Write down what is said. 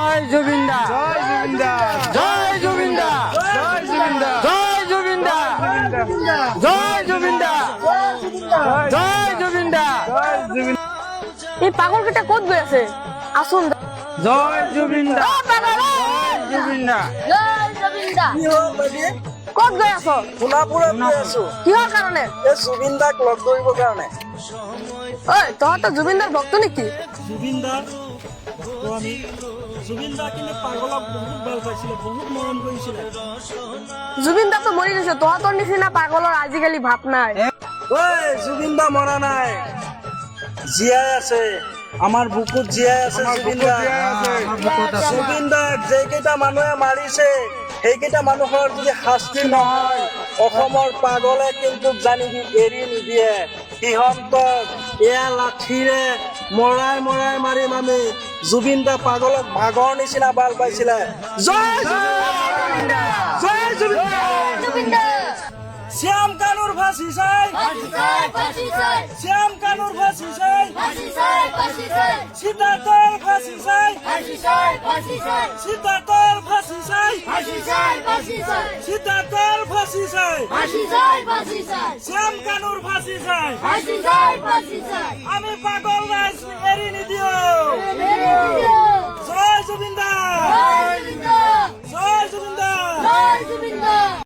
জয় জুবিন্দা জয় জুবিন্দা জয় জুবিন্দা জয় জুবিন্দা জয় জুবিন্দা জয় জুবিন্দা জয় জুবিন্দা এই পাগল কেটা কত গই আছে আসুন জয় জুবিন্দা জয় জুবিন্দা জয় জুবিন্দা কি কত গৈ আছো সোণাপুৰত গৈ আছো কিহৰ কাৰণে এই জুবিন দাক লগ ধৰিবৰ কাৰণে ঐ তহঁতৰ জুবিন দাৰ ভক্ত নেকি জুবিন তো আমি জুবিনদা কিন্তু পাগলক বহুত ভালো পাইছিলে বহুত মৰম কৰিছিলে। জুবিনদাটো মৰি গৈছে তহঁতৰ নিচিনা পাগলৰ আজিকালি ভাৱ নাই। ঐ জুবিন দা মৰা নাই। জীয়াই আছে। আমাৰ বুকুত জীয়াই আছে জুবিন দা জুবিন দাক যেইকেইটা মানুহে মাৰিছে সেইকেইটা মানুহৰ যদি শাস্তি নহয় অসমৰ পাগলে কিন্তু জানিবি এৰি নিদিয়ে। সিহঁতক এয়া লাঠিৰে মৰাই মৰাই মাৰি মামি জুবিন দা পাগলক ভাগৰ নিচিনা বাল পাইছিলে। শ্যাম কানুর ফাঁসি চাই। শ্যাম কানুর ফাঁসি চাই। সীতা তৈল ফাঁসি চাই। সীতা তৈল ফাঁসি চাই। সীতা তৈল ফাঁসি চাই। ফাঁসি চাই ফাঁসি চাই। শ্যাম কানুর ফাঁসি চাই। ফাঁসি চাই ফাঁসি চাই। আমি পাগল